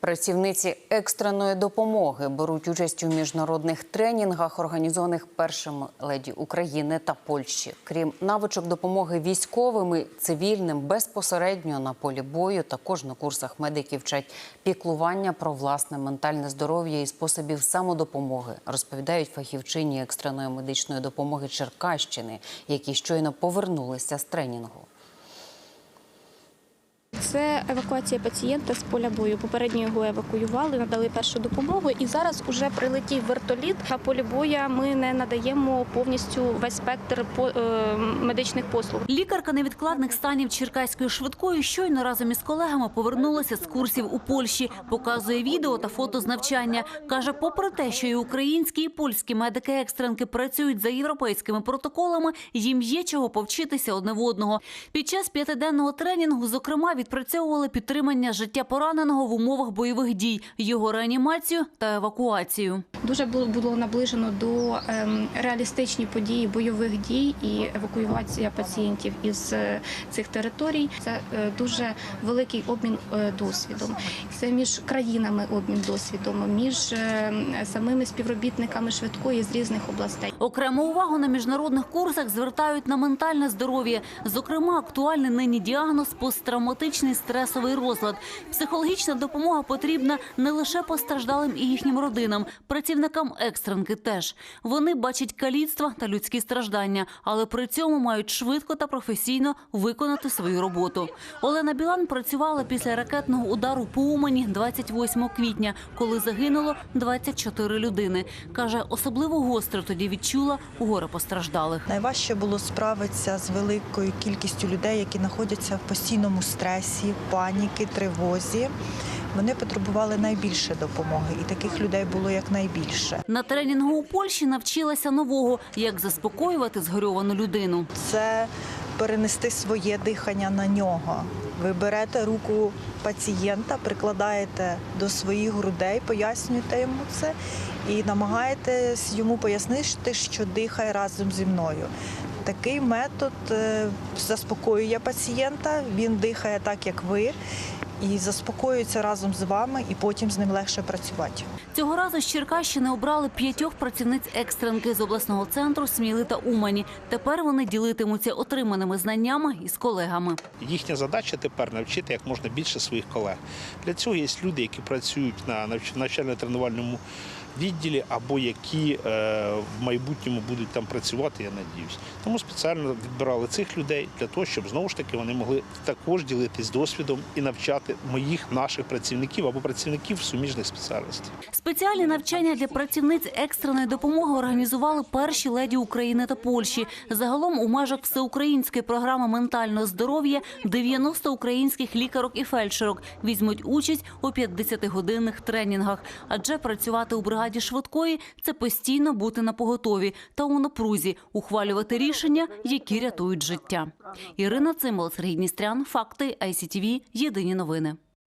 Працівниці екстреної допомоги беруть участь у міжнародних тренінгах, організованих першими леді України та Польщі. Крім навичок допомоги військовим і цивільним безпосередньо на полі бою, також на курсах медики вчать піклування про власне ментальне здоров'я і способів самодопомоги, розповідають фахівчині екстреної медичної допомоги Черкащини, які щойно повернулися з тренінгу. Це евакуація пацієнта з поля бою. Попередньо його евакуювали, надали першу допомогу. І зараз уже прилетів вертоліт. На полі боя ми не надаємо повністю весь спектр е, медичних послуг. Лікарка невідкладних станів Черкаської швидкої щойно разом із колегами повернулася з курсів у Польщі. Показує відео та фото з навчання. Каже, попри те, що і українські, і польські медики-екстренки працюють за європейськими протоколами, їм є чого повчитися одне в одного. Під час п'ятиденного тренінгу, зокрема, відпрацьовували підтримання життя пораненого в умовах бойових дій, його реанімацію та евакуацію. Дуже було наближено до ем, реалістичні події бойових дій і евакуація пацієнтів із е, цих територій. Це е, дуже великий обмін е, досвідом. Це між країнами обмін досвідом, між самими співробітниками швидкої з різних областей. Окрему увагу на міжнародних курсах звертають на ментальне здоров'я. Зокрема, актуальний нині діагноз посттравматичний стресовий розлад. Психологічна допомога потрібна не лише постраждалим і їхнім родинам, працівникам екстренки теж. Вони бачать каліцтва та людські страждання, але при цьому мають швидко та професійно виконати свою роботу. Олена Білан працювала після ракетного удару по Умані 28 квітня, коли загинуло 24 людини. Каже, особливо гостро тоді відчула горе постраждалих. Найважче було справитися з великою кількістю людей, які знаходяться в постійному стресі, паніки, тривозі. Вони потребували найбільше допомоги, і таких людей було якнайбільше. На тренінгу у Польщі навчилася нового, як заспокоювати згорьовану людину. Це перенести своє дихання на нього. Ви берете руку пацієнта, прикладаєте до своїх грудей, пояснюєте йому це і намагаєтесь йому пояснити, що дихає разом зі мною. Такий метод е, заспокоює пацієнта, він дихає так, як ви, і заспокоюється разом з вами, і потім з ним легше працювати. Цього разу з Черкащини обрали п'ятьох працівниць екстренки з обласного центру Сміли та Умані. Тепер вони ділитимуться отриманими знаннями із колегами. Їхня задача тепер навчити як можна більше своїх колег. Для цього є люди, які працюють на навч- навчально-тренувальному відділі або які е, в майбутньому будуть там працювати, я надіюсь. Тому спеціально відбирали цих людей для того, щоб знову ж таки вони могли також ділитись досвідом і навчати моїх наших працівників або працівників суміжних спеціальностей. Спеціальні навчання для працівниць екстреної допомоги організували перші леді України та Польщі. Загалом у межах всеукраїнської програми ментального здоров'я 90 українських лікарок і фельдшерок візьмуть участь у 50-годинних тренінгах. Адже працювати у бригаді швидкої це постійно бути на поготові та у напрузі, ухвалювати рішення, які рятують життя. Ірина Цимбал, Сергій Дністрян, факти ICTV, Єдині новини.